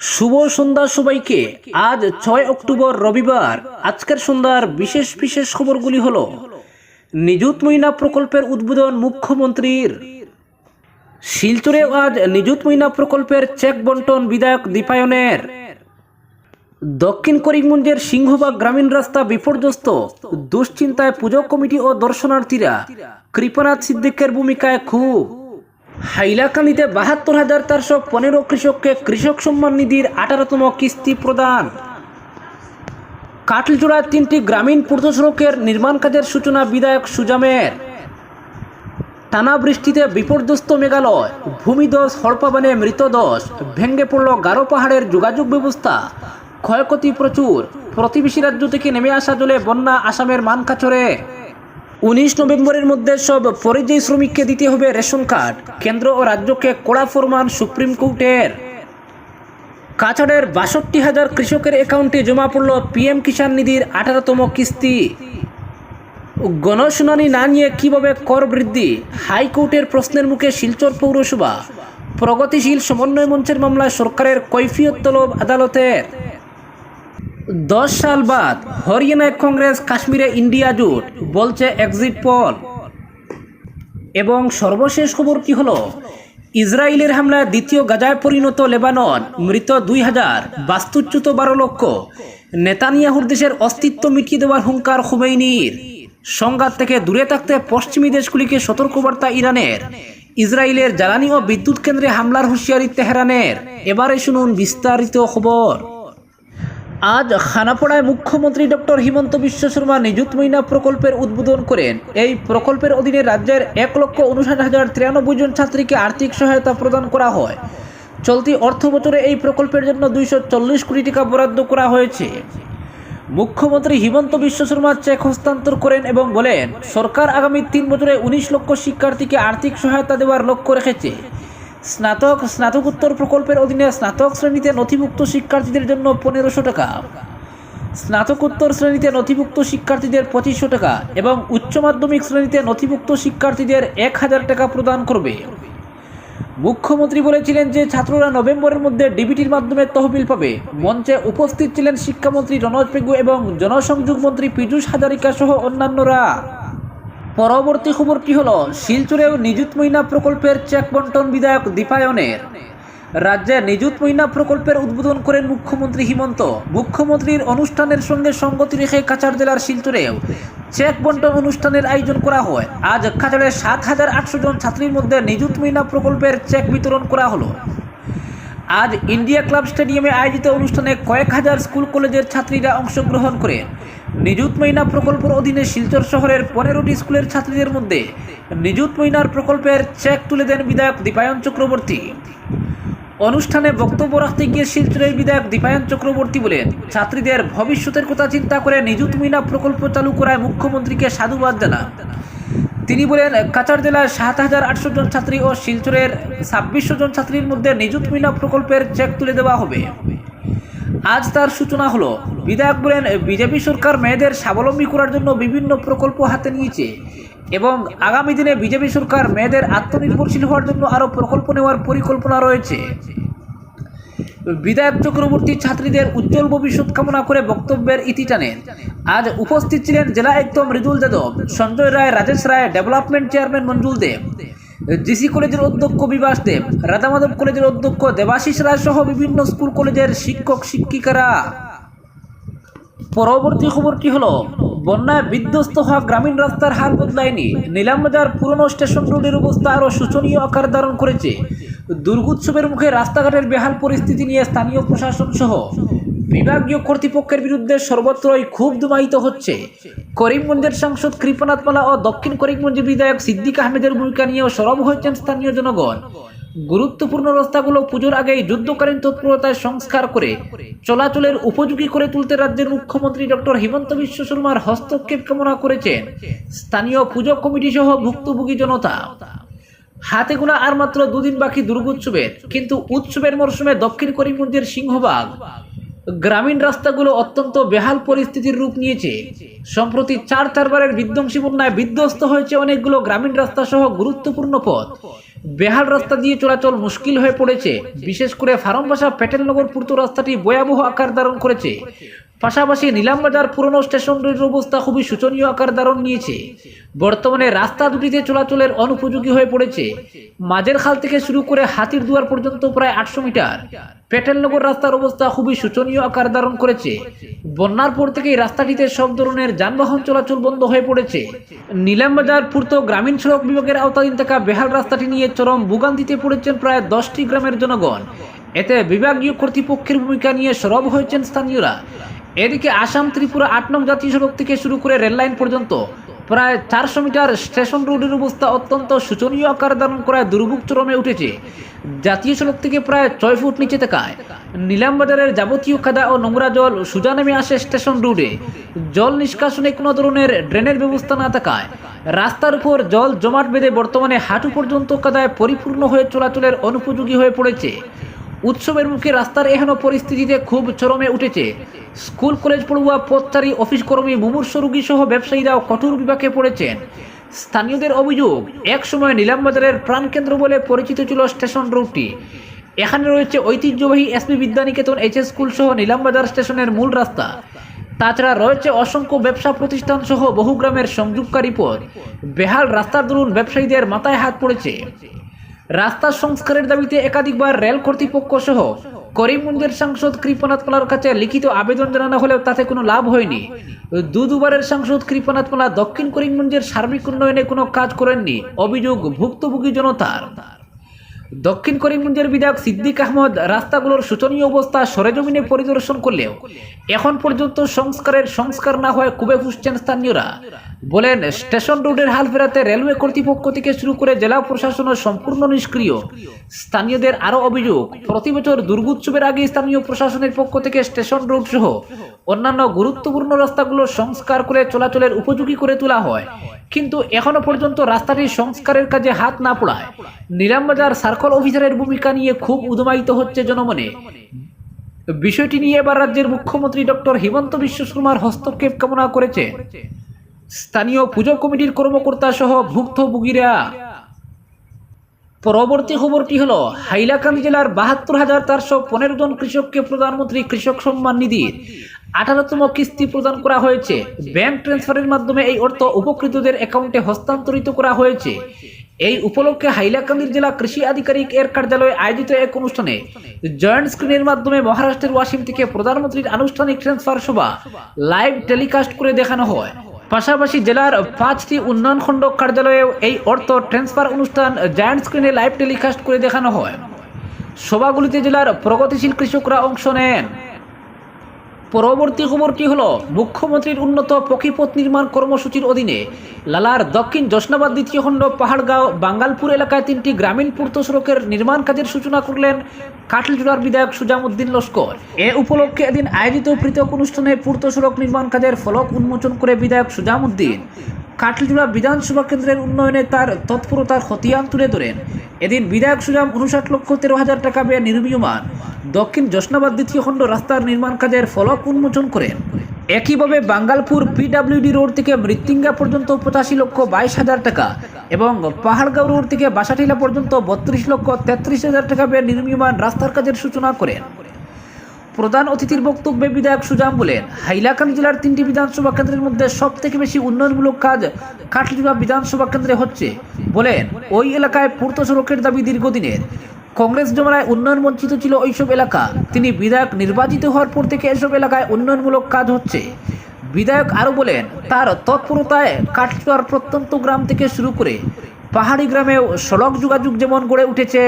শুভ সন্ধ্যা সবাইকে। আজ ছয় অক্টোবর রবিবার। আজকের সন্ধ্যার বিশেষ বিশেষ খবরগুলি হল, নিযুত মইনা প্রকল্পের উদ্বোধন মুখ্যমন্ত্রীর। শিলচরে আজ নিযুত মইনা প্রকল্পের চেক বন্টন বিধায়ক দীপায়নের। দক্ষিণ করিমগঞ্জের সিংহবাগ গ্রামীণ রাস্তা বিপর্যস্ত। দুশ্চিন্তায় পুজো কমিটি ও দর্শনার্থীরা কৃপনাথ সিদ্দিকের ভূমিকায় খুব হাইলাকান্দিতে বাহাত্তর হাজার চারশো পনেরো কৃষককে কৃষক সম্মান নিধির আঠারোতম কিস্তি প্রদান। কাটলজোড়ার তিনটি গ্রামীণ পূর্ত সড়কের নির্মাণ কাজের সূচনা বিধায়ক সুজামের। টানা বৃষ্টিতে বিপর্যস্ত মেঘালয় ভূমিদস হড়পাবানে মৃতদশ ভেঙ্গে পড়ল গারো পাহাড়ের যোগাযোগ ব্যবস্থা। ক্ষয়ক্ষতি প্রচুর, প্রতিবেশী রাজ্য থেকে নেমে আসা জলে বন্যা আসামের মানকাচরে। উনিশ নভেম্বরের মধ্যে সব পরিযায়ী শ্রমিককে দিতে হবে রেশন কার্ড। কেন্দ্র ও রাজ্যকে কড়া ফরমান সুপ্রিম কোর্টের। কাছাড়ের বাষট্টি হাজার কৃষকের অ্যাকাউন্টে জমা পড়ল পিএম কিষাণ নিধির আঠারোতম কিস্তি। গণশুনানি না নিয়ে কীভাবে কর বৃদ্ধি? হাইকোর্টের প্রশ্নের মুখে শিলচর পৌরসভা। প্রগতিশীল সমন্বয় মঞ্চের মামলায় সরকারের কৈফিয়ত তলব আদালতের। দশ সাল বাদ হরিয়ানায় কংগ্রেস কাশ্মীরে ইন্ডিয়া জোট বলছে এক্সিট পল এবং সর্বশেষ খবর খবরটি হলো? ইসরায়েলের হামলায় দ্বিতীয় গাজায় পরিণত লেবানন, মৃত দুই হাজার বাস্তুচ্যুত বারো লক্ষ। নেতানিয়াহুর দেশের অস্তিত্ব মিটিয়ে দেওয়ার হুঙ্কার খুমেইনির। সংঘাত থেকে দূরে থাকতে পশ্চিমী দেশগুলিকে সতর্কবার্তা ইরানের। ইসরায়েলের জ্বালানি ও বিদ্যুৎ কেন্দ্রে হামলার হুঁশিয়ারি তেহরানের। এবারে শুনুন বিস্তারিত খবর। আজ খানাপাড়ায় মুখ্যমন্ত্রী ডক্টর হিমন্ত বিশ্ব শর্মা নিযুত মইনা প্রকল্পের উদ্বোধন করেন। এই প্রকল্পের অধীনে রাজ্যের এক লক্ষ উনষাট হাজার তিরানব্বই জন ছাত্রীকে আর্থিক সহায়তা প্রদান করা হয়। চলতি অর্থ বছরে এই প্রকল্পের জন্য দুইশো চল্লিশ কোটি টাকা বরাদ্দ করা হয়েছে। মুখ্যমন্ত্রী হিমন্ত বিশ্ব শর্মা চেক হস্তান্তর করেন এবং বলেন, সরকার আগামী তিন বছরে উনিশ লক্ষ শিক্ষার্থীকে আর্থিক সহায়তা দেওয়ার লক্ষ্য রেখেছে। স্নাতক স্নাতকোত্তর প্রকল্পের অধীনে স্নাতক শ্রেণীতে নথিভুক্ত শিক্ষার্থীদের জন্য পনেরোশো টাকা। স্নাতকোত্তর শ্রেণীতে নথিভুক্ত শিক্ষার্থীদের পঁচিশশো টাকা এবং উচ্চ মাধ্যমিক শ্রেণীতে নথিভুক্ত শিক্ষার্থীদের এক হাজার টাকা প্রদান করবে। মুখ্যমন্ত্রী বলেছিলেন যে ছাত্ররা নভেম্বরের মধ্যে ডিবিটির মাধ্যমে তহবিল পাবে। মঞ্চে উপস্থিত ছিলেন শিক্ষামন্ত্রী রনজ পেগু এবং জনসংযোগ মন্ত্রী পীযূষ হাজারিকা সহ অন্যান্যরা। পরবর্তী খবর খবরটি হলো? শিলচরেও নিযুত মইনা প্রকল্পের চেক বন্টন বিধায়ক দীপায়নের। রাজ্যে নিযুত মইনা প্রকল্পের উদ্বোধন করেন মুখ্যমন্ত্রী হিমন্ত। মুখ্যমন্ত্রীর অনুষ্ঠানের সঙ্গে সঙ্গতি রেখে কাছাড় জেলার শিলচরেও চেক বন্টন অনুষ্ঠানের আয়োজন করা হয়। আজ কাছাড়ের সাত হাজার আটশো জন ছাত্রীর মধ্যে নিযুত মইনা প্রকল্পের চেক বিতরণ করা হলো। আজ ইন্ডিয়া ক্লাব স্টেডিয়ামে আয়োজিত অনুষ্ঠানে কয়েক হাজার স্কুল কলেজের ছাত্রীরা অংশগ্রহণ করেন। নিযুত মইনা প্রকল্পের অধীনে শিলচর শহরের পনেরোটি স্কুলের ছাত্রীদের মধ্যে নিযুত মইনার প্রকল্পের চেক তুলে দেন বিধায়ক দীপায়ন চক্রবর্তী। অনুষ্ঠানে বক্তব্য রাখতে গিয়ে শিলচরের বিধায়ক দীপায়ন চক্রবর্তী বলেন, ছাত্রীদের ভবিষ্যতের কথা চিন্তা করে নিযুত মইনা প্রকল্প চালু করায় মুখ্যমন্ত্রীকে সাধুবাদ জানান। তিনি বলেন, কাছাড় জেলার সাত হাজার আটশো জন ছাত্রী ও শিলচরের ছাব্বিশশো জন ছাত্রীর মধ্যে নিযুত মিনা প্রকল্পের চেক তুলে দেওয়া হবে। আজ তার সূচনা হলো, বিধায়ক বলেন, বিজেপি সরকার মেয়েদের স্বাবলম্বী করার জন্য বিভিন্ন প্রকল্প হাতে নিয়েছে এবং আগামী দিনে বিজেপি সরকার মেয়েদের আত্মনির্ভরশীল হওয়ার জন্য আরও প্রকল্প নেওয়ার পরিকল্পনা রয়েছে। বিধায়ক চক্রবর্তী ছাত্রীদের উজ্জ্বল ভবিষ্যৎ কামনা করে বক্তব্যের ইতি টানেন আজ উপস্থিত ছিলেন জেলা একদম Mridul Yadav, Sanjay Roy, Rajesh Roy, development chairman Manjul Deb. G C কলেজের অধ্যক্ষ বিবাস দেব, রাধামাধব কলেজের অধ্যক্ষ দেবাশিস রায় সহ বিভিন্ন স্কুল কলেজের শিক্ষক, শিক্ষিকারা। পরবর্তী খবরটি হলো? বন্যায় বিধ্বস্ত হওয়া গ্রামীণ রাস্তার হাল বদলায়নি। নিলামবাজার পুরনো স্টেশন রোডের অবস্থা আরও শোচনীয় আকার ধারণ করেছে। দুর্গোৎসবের মুখে রাস্তাঘাটের বেহাল পরিস্থিতি নিয়ে স্থানীয় প্রশাসন সহ বিভাগীয় কর্তৃপক্ষের বিরুদ্ধে সর্বত্রই ক্ষোভ দুমায়িত হচ্ছে। করিমগঞ্জের সাংসদ কৃপনাথ মালা ও দক্ষিণ করিমগঞ্জের বিধায়ক সিদ্দিক আহমেদের ভূমিকা নিয়েও সরব হয়েছেন স্থানীয় জনগণ। গুরুত্বপূর্ণ রাস্তাগুলো পুজোর আগেই যুদ্ধকালীন তৎপরতায় সংস্কার করে চলাচলের উপযোগী করে তুলতে রাজ্যের মুখ্যমন্ত্রী ডক্টর হিমন্ত বিশ্ব শর্মার হস্তক্ষেপ কামনা করেছেন। স্থানীয় পুজো কমিটি সহ ভুক্তভোগী জনতা। হাতে গোনা আর মাত্র দুদিন বাকি দুর্গোৎসবের, কিন্তু উৎসবের মরশুমে দক্ষিণ করিমগঞ্জের সিংহবাগ গ্রামীণ রাস্তাগুলো অত্যন্ত বেহাল পরিস্থিতির রূপ নিয়েছে। সম্প্রতি চার চারবারের বিধ্বংসী বন্যায় বিধ্বস্ত হয়েছে অনেকগুলো গ্রামীণ রাস্তা সহ গুরুত্বপূর্ণ পথ। বেহাল রাস্তা দিয়ে চলাচল মুশকিল হয়ে পড়েছে। বিশেষ করে ফার্মবাসা প্যাটেলনগর পূর্ত রাস্তাটি ভয়াবহ আকার ধারণ করেছে। পাশাপাশি নিলামবাজার পুরনো স্টেশন রোডের অবস্থা খুবই শোচনীয় আকার ধারণ নিয়েছে। বর্তমানে রাস্তা দুটিতে চলাচলের অনুপযোগী হয়ে পড়েছে। মাঝের খাল থেকে শুরু করে হাতির দুয়ার পর্যন্ত প্রায় আটশো মিটার। পেটেলনগর রাস্তার অবস্থা খুবই শোচনীয় আকার ধারণ করেছে। বন্যার পর থেকেই রাস্তাটিতে সব ধরনের যানবাহন চলাচল বন্ধ হয়ে পড়েছে। নিলামবাজার পূর্ত গ্রামীণ সড়ক বিভাগের আওতাধীন থাকা বেহাল রাস্তাটি নিয়ে চরম ভোগান্তিতে পড়েছেন প্রায় দশটি গ্রামের জনগণ। এতে বিভাগীয় কর্তৃপক্ষের ভূমিকা নিয়ে সরব হয়েছেন স্থানীয়রা। এদিকে আসাম ত্রিপুরা আট নং জাতীয় সড়ক থেকে শুরু করে রেললাইন পর্যন্ত প্রায় চারশো মিটার স্টেশন রোডের অবস্থা অত্যন্ত শোচনীয় আকার ধারণ করায় দুর্ভোগ চরমে উঠেছে। জাতীয় সড়ক থেকে প্রায় ছয় ফুট নিচে থাকায় নিলামবাজারের যাবতীয় কাদা ও নোংরা জল সোজা নেমে আসে স্টেশন রোডে। জল নিষ্কাশনে কোনো ধরনের ড্রেনের ব্যবস্থা না থাকায় রাস্তার উপর জল জমাট বেঁধে বর্তমানে হাঁটু পর্যন্ত কাদায় পরিপূর্ণ হয়ে চলাচলের অনুপযোগী হয়ে পড়েছে। উৎসবের মুখে রাস্তার এহেন পরিস্থিতিতে খুব চরমে উঠেছে। স্কুল, কলেজ পড়ুয়া পথচারী অফিস কর্মী, মুমূর্ষ রোগী সহ ব্যবসায়ীরাও কঠোর বিপাকে পড়েছেন। স্থানীয়দের অভিযোগ, এক সময় নিলামবাজারের প্রাণকেন্দ্র বলে পরিচিত ছিল স্টেশন রোডটি এখানে রয়েছে ঐতিহ্যবাহী এসপি বিদ্যানিকেতন এইচএস স্কুল সহ নিলামবাজার স্টেশনের মূল রাস্তা। তাছাড়া রয়েছে অসংখ্য ব্যবসা প্রতিষ্ঠান সহ বহু গ্রামের সংযোগকারী পথ বেহাল রাস্তার দরুন ব্যবসায়ীদের মাথায় হাত পড়েছে। রাস্তা সংস্কারের দাবিতে একাধিকবার রেল কর্তৃপক্ষ সহ করিমগঞ্জের সাংসদ কৃপনাথ মালার কাছে লিখিত আবেদন জানানো হলেও তাতে কোনো লাভ হয়নি। দু দুবারের সাংসদ কৃপনাথ মালা দক্ষিণ করিমগঞ্জের সার্বিক উন্নয়নে কোনো কাজ করেননি, অভিযোগ ভুক্তভোগী জনতার। দক্ষিণ করিমগঞ্জের বিধায়ক সিদ্দিক আহমদ রাস্তাগুলোর শোচনীয় অবস্থা সরেজমিনে পরিদর্শন করলেও এখন পর্যন্ত সংস্কারের সংস্কার না হয়ে খুবই ফুসছেন স্থানীয়রা। বলেন, স্টেশন রোডের হাল ফেরাতে রেলওয়ে কর্তৃপক্ষ থেকে শুরু করে জেলা প্রশাসনও সম্পূর্ণ নিষ্ক্রিয়। স্থানীয়দের আরও অভিযোগ, প্রতি বছর দুর্গোৎসবের আগে স্থানীয় প্রশাসনের পক্ষ থেকে স্টেশন রোড সহ অন্যান্য গুরুত্বপূর্ণ রাস্তাগুলো সংস্কার করে চলাচলের উপযোগী করে তোলা হয়। কিন্তু এখনও পর্যন্ত রাস্তাটির সংস্কারের কাজে হাত না পড়ায়। নিলামবাজার সার্কল অফিসারের ভূমিকা নিয়ে খুব উদমায়িত হচ্ছে জনমনে। বিষয়টি নিয়ে এবার রাজ্যের মুখ্যমন্ত্রী ডক্টর হিমন্ত বিশ্ব শর্মার হস্তক্ষেপ কামনা করেছে। স্থানীয় পুজো কমিটির কর্মকর্তা সহ ভুক্তভোগীরা। পরবর্তী খবরটি হল, হাইলাকান্দি জেলার বাহাত্তর হাজার চারশো পনেরো জন কৃষককে প্রধানমন্ত্রী কৃষক সম্মান নিধির আঠারোতম কিস্তি প্রদান করা হয়েছে। ব্যাংক ট্রান্সফারের মাধ্যমে এই অর্থ উপকৃতদের অ্যাকাউন্টে হস্তান্তরিত করা হয়েছে। এই উপলক্ষে হাইলাকান্দির জেলা কৃষি আধিকারিক এর কার্যালয়ে আয়োজিত এক অনুষ্ঠানে জয়েন্ট স্ক্রিনের মাধ্যমে মহারাষ্ট্রের ওয়াসিম থেকে প্রধানমন্ত্রীর আনুষ্ঠানিক ট্রান্সফার সভা লাইভ টেলিকাস্ট করে দেখানো হয়। পাশাপাশি জেলার পাঁচটি উন্নয়ন খণ্ড কার্যালয়েও এই অর্থ ট্রান্সফার অনুষ্ঠান জায়ান্ট স্ক্রিনে লাইভ টেলিকাস্ট করে দেখানো হয়। সভাগুলিতে জেলার প্রগতিশীল কৃষকরা অংশ নেন। পরবর্তী খবরটি হলো, মুখ্যমন্ত্রীর উন্নত পক্ষীপথ নির্মাণ কর্মসূচির অধীনে লালার দক্ষিণ জশনাবাদ দ্বিতীয় খণ্ড পাহাড়গাঁও বাঙ্গালপুর এলাকায় তিনটি গ্রামীণ পূর্ত সড়কের নির্মাণ কাজের সূচনা করলেন কাঠলজোড়ার বিধায়ক সুজামুদ্দিন লস্কর। এ উপলক্ষে এদিন আয়োজিত পৃথক অনুষ্ঠানে পূর্ত সড়ক নির্মাণ কাজের ফলক উন্মোচন করে বিধায়ক সুজামুদ্দিন। কাটলজোড়া বিধানসভা কেন্দ্রের উন্নয়নে তার তৎপরতার খতিয়ান তুলে ধরেন। এদিন বিধায়ক সুজাম উনষাট লক্ষ তেরো হাজার টাকা ব্যয় নির্মীয়মান। দক্ষিণ জশনাবাদ দ্বিতীয় খণ্ড রাস্তার নির্মাণ কাজের ফলক উন্মোচন করেন। একইভাবে বাঙ্গালপুর পিডাব্লিউডি রোড থেকে মৃত্যুঙ্গা পর্যন্ত পঁচাশি লক্ষ বাইশ হাজার টাকা এবং পাহাড়গাঁও রোড থেকে বাসাটিলা পর্যন্ত বত্রিশ লক্ষ তেত্রিশ হাজার টাকা ব্যয় নির্মীয়মান রাস্তার কাজের সূচনা করেন। প্রধান অতিথির বক্তব্যে বিধায়ক সুজাম বলেন, হাইলাকান্দি জেলার তিনটি বিধানসভা কেন্দ্রের মধ্যে সব থেকে বেশি উন্নয়নমূলক কাজ কাটলিবা বিধানসভা কেন্দ্রে হচ্ছে। বলেন, ওই এলাকায় পূর্ত সড়কের দাবি দীর্ঘদিনের। কংগ্রেস জমানায় উন্নয়ন বঞ্চিত ছিল ওইসব এলাকা। তিনি বিধায়ক নির্বাচিত হওয়ার পর থেকে এসব এলাকায় উন্নয়নমূলক কাজ হচ্ছে। বিধায়ক আরও বলেন, তার তৎপরতায় কাটচুয়ার প্রত্যন্ত গ্রাম থেকে শুরু করে পাহাড়ি গ্রামেও সড়ক যোগাযোগ যেমন গড়ে উঠেছে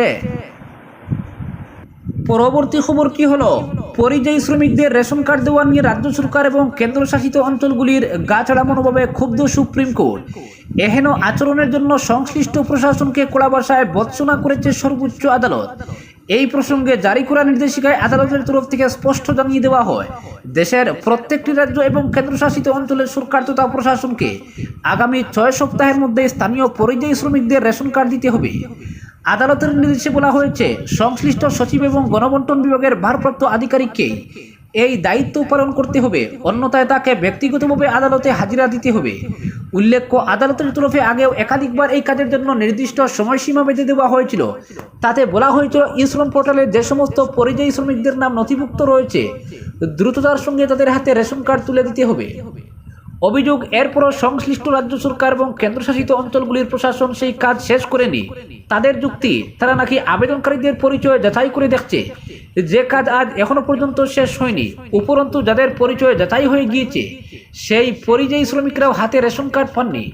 পরবর্তী খবর কি হলো? পরিযায়ী শ্রমিকদের রেশন কার্ড দেওয়া নিয়ে রাজ্য সরকার এবং কেন্দ্রশাসিত অঞ্চলগুলির গাছড়া মনোভাবে ক্ষুব্ধ সুপ্রিম কোর্ট। এহেন আচরণের জন্য সংশ্লিষ্ট প্রশাসনকে কড়া ভাষায় বৎসনা করেছে সর্বোচ্চ আদালত। এই প্রসঙ্গে জারি করা নির্দেশিকায় আদালতের তরফ থেকে স্পষ্ট জানিয়ে দেওয়া হয়, দেশের প্রত্যেকটি রাজ্য এবং কেন্দ্রশাসিত অঞ্চলের সরকার তথা প্রশাসনকে আগামী ছয় সপ্তাহের মধ্যে স্থানীয় পরিযায়ী শ্রমিকদের রেশন কার্ড দিতে হবে। আদালতের নির্দেশে বলা হয়েছে, সংশ্লিষ্ট সচিব এবং গণবন্টন বিভাগের ভারপ্রাপ্ত আধিকারিককে এই দায়িত্ব পালন করতে হবে। অন্যথায় তাকে ব্যক্তিগতভাবে আদালতে হাজিরা দিতে হবে। উল্লেখ্য, আদালতের তরফে আগেও একাধিকবার এই কাজের জন্য নির্দিষ্ট সময়সীমা বেঁধে দেওয়া হয়েছিল। তাতে বলা হয়েছিল ই শ্রম পোর্টালে যে সমস্ত পরিযায়ী শ্রমিকদের নাম নথিভুক্ত রয়েছে, দ্রুততার সঙ্গে তাদের হাতে রেশন কার্ড তুলে দিতে হবে। অভিযোগ, এরপরও সংশ্লিষ্ট রাজ্য সরকার এবং কেন্দ্রশাসিত অঞ্চলগুলির প্রশাসন সেই কাজ শেষ করেনি। তাদের যুক্তি, তারা নাকি আবেদনকারীদের পরিচয় যাচাই করে দেখছে। যে কাজ আজ এখনও পর্যন্ত শেষ হয়নি, উপরন্তু যাদের পরিচয় যাচাই হয়ে গিয়েছে, সেই পরিযায়ী শ্রমিকরাও হাতে রেশন কার্ড পাননি।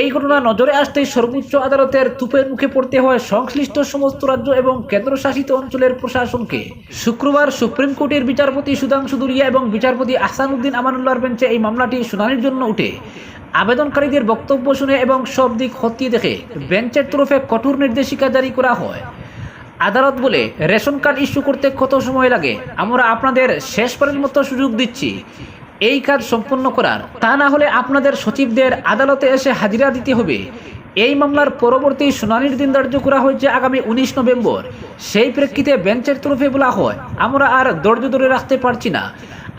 এই ঘটনা নজরে আসতেই সর্বোচ্চ আদালতের তুপের মুখে পড়তে হয় সংশ্লিষ্ট সমস্ত রাজ্য এবং কেন্দ্রশাসিত অঞ্চলের প্রশাসনকে। শুক্রবার সুপ্রিম কোর্টের বিচারপতি সুধাংশু দুরিয়া এবং বিচারপতি আহসানুদ্দিন আমানুল্লাহর বেঞ্চে এই মামলাটি শুনানির জন্য উঠে। আবেদনকারীদের বক্তব্য শুনে এবং সব দিক খতিয়ে দেখে বেঞ্চের তরফে কঠোর নির্দেশিকা জারি করা হয়। আদালত বলে রেশন কার্ড ইস্যু করতে কত সময় লাগে? আমরা আপনাদের শেষবারের মতো সুযোগ দিচ্ছি। এই কাজ সম্পন্ন করার। তা না হলে আপনাদের সচিবদের আদালতে এসে হাজিরা দিতে হবে। এই মামলার পরবর্তী শুনানির দিন ধার্য করা হয়েছে আগামী উনিশ নভেম্বর। সেই প্রেক্ষিতে বেঞ্চের তরফে বলা হয়, আমরা আর ধৈর্য ধরে রাখতে পারছি না।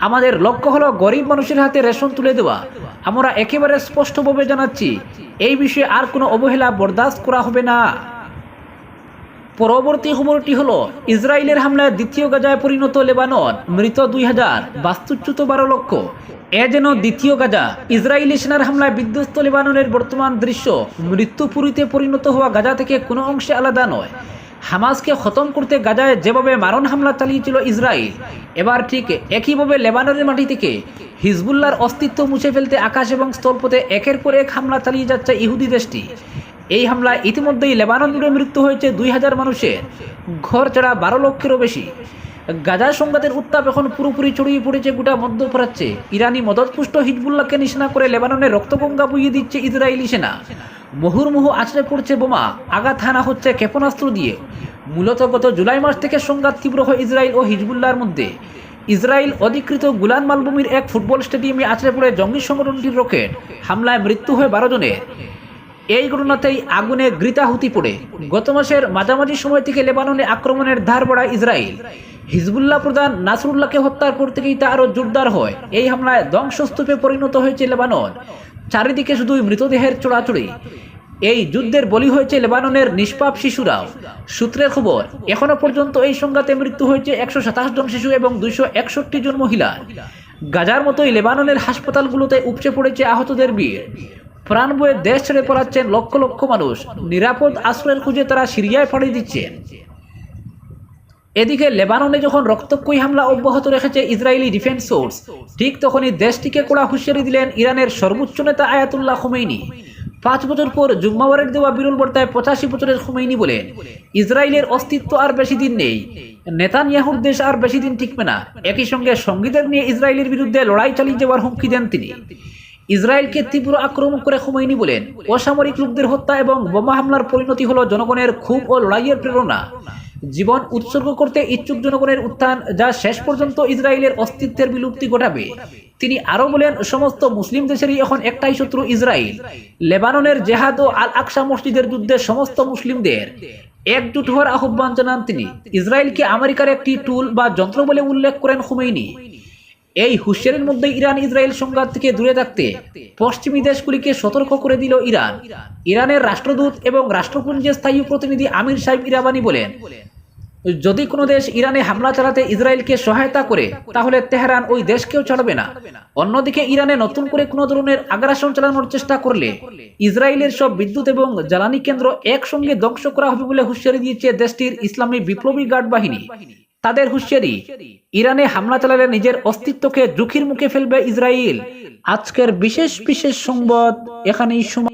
আমাদের লক্ষ্য হলো গরিব মানুষের হাতে রেশন তুলে দেওয়া। আমরা একেবারে স্পষ্টভাবে জানাচ্ছি, এই বিষয়ে আর কোনো অবহেলা বরদাস্ত করা হবে না। পরবর্তী খবরটি হলো, ইসরায়েলের হামলায় দ্বিতীয় গাজায় পরিণত লেবানন, মৃত দুই হাজার বাস্তুচ্যুত বারো লক্ষ। এ যেন দ্বিতীয় গাজা। ইসরায়েলি সেনার হামলায় বিধ্বস্ত লেবাননের বর্তমান দৃশ্য, মৃত্যুপুরীতে পরিণত হওয়া গাজা থেকে কোনো অংশে আলাদা নয়। হামাসকে খতম করতে গাজায় যেভাবে মারণ হামলা চালিয়েছিল ইসরায়েল, এবার ঠিক একইভাবে লেবাননের মাটি থেকে হিজবুল্লার অস্তিত্ব মুছে ফেলতে আকাশ এবং স্থলপথে একের পর এক হামলা চালিয়ে যাচ্ছে ইহুদি দেশটি। এই হামলায় ইতিমধ্যেই লেবানন জুড়ে মৃত্যু হয়েছে দুই হাজার মানুষের। ঘর ছাড়া বারো লক্ষেরও বেশি। গাজা সংঘাতের উত্তাপ এখন পুরোপুরি ছড়িয়ে পড়েছে গোটা মধ্যপ্রাচ্যে ইরানি মদতপুষ্ট হিজবুল্লাহকে নিশানা করে লেবাননের রক্তগঙ্গা বইয়ে দিচ্ছে ইসরায়েলি সেনা। মুহুর্মুহু আছড়ে পড়ছে বোমা। আঘাত হানা হচ্ছে ক্ষেপণাস্ত্র দিয়ে। মূলত গত জুলাই মাস থেকে সংঘাত তীব্র হয় ইসরায়েল ও হিজবুল্লাহর মধ্যে। ইসরায়েল অধিকৃত গুলান মালভূমির এক ফুটবল স্টেডিয়ামে আছড়ে পড়ে জঙ্গি সংগঠনটির রকেট। হামলায় মৃত্যু হয় বারো জনের। এই ঘটনাতেই আগুনে গৃতাহুতি পড়ে। গত মাসের মাঝামাঝি সময় থেকে লেবাননে আক্রমণের ধার বাড়ায় ইসরায়েল। হিজবুল্লাহ প্রধান নাসরুল্লাহকে হত্যার পর থেকেই তা আরও জোরদার হয়। এই হামলায় ধ্বংসস্তূপে পরিণত হয়েছে লেবানন। চারিদিকে শুধুই মৃতদেহের চোড়াচড়ি এই যুদ্ধের বলি হয়েছে লেবাননের নিষ্পাপ শিশুরাও। সূত্রের খবর এখনও পর্যন্ত এই সংঘাতে মৃত্যু হয়েছে একশো সাতাশ জন শিশু এবং দুইশো একষট্টি জন মহিলা। গাজার মতোই লেবাননের হাসপাতালগুলোতে উপচে পড়েছে আহতদের ভিড়। প্রাণ বয়ে দেশ ছেড়ে পড়াচ্ছেন লক্ষ লক্ষ মানুষ। নিরাপদ আশ্রয়ের খুঁজে তারা সিরিয়ায় পাড়ি দিচ্ছেন এদিকে লেবাননে যখন রক্তক্ষয়ী হামলা অব্যাহত রেখেছে ইসরায়েলি ডিফেন্স সোর্স ঠিক তখনই দেশটিকে কড়া হুঁশিয়ারি দিলেন ইরানের সর্বোচ্চ নেতা আয়াতুল্লাহ খুমেইনি। পাঁচ বছর পর জুম্মাওয়ারের দেওয়া বিরল বার্তায় পঁচাশি বছরের খুমেইনি বলেন, ইসরায়েলের অস্তিত্ব আর বেশি দিন নেই, নেতানিয়াহুর দেশ আর বেশি দিন টিকবে না। একই সঙ্গে সঙ্গীদের নিয়ে ইসরায়েলের বিরুদ্ধে লড়াই চালিয়ে যাওয়ার হুমকি দেন তিনি। ইসরায়েলকে তীব্র আক্রমণ করে খুমাইনি বলেন, অসামরিক লোকদের হত্যা এবং বোমা হামলার পরিণতি হলো জনগণের ক্ষোভ ও লড়াইয়ের প্রেরণা। জীবন উৎসর্গ করতে ইচ্ছুক জনগণের উত্থান যা শেষ পর্যন্ত ইসরায়েলের অস্তিত্বের বিলুপ্তি ঘটাবে। তিনি আরও বলেন, সমস্ত মুসলিম দেশেরই এখন একটাই শত্রু ইসরায়েল। লেবাননের জেহাদ ও আল আকসা মসজিদের যুদ্ধে সমস্ত মুসলিমদের একজুট হওয়ার আহ্বান জানান তিনি। ইসরায়েলকে আমেরিকার একটি টুল বা যন্ত্র বলে উল্লেখ করেন খুমেইনি এই হুঁশিয়ারির মধ্যে ইরান ইসরায়েল সংঘাত থেকে দূরে থাকতে পশ্চিমী দেশগুলিকে সতর্ক করে দিল ইরান। ইরানের রাষ্ট্রদূত এবং রাষ্ট্রপুঞ্জের স্থায়ী প্রতিনিধি আমির সাহেব ইরাবানি বলেন, যদি কোনো দেশ ইরানে হামলা চালাতে ইসরায়েলকে সহায়তা করে, তাহলে তেহরান ওই দেশকেও ছাড়বে না। অন্যদিকে ইরানে নতুন করে কোনো ধরনের আগ্রাসন চালানোর চেষ্টা করলে ইসরায়েলের সব বিদ্যুৎ এবং জ্বালানি কেন্দ্র একসঙ্গে ধ্বংস করা হবে বলে হুঁশিয়ারি দিয়েছে দেশটির ইসলামী বিপ্লবী গার্ড বাহিনী। তাদের হুঁশিয়ারি, ইরানে হামলা চালালে নিজের অস্তিত্বকে ঝুঁকির মুখে ফেলবে ইসরায়েল আজকের বিশেষ বিশেষ সংবাদ এখানেই সময়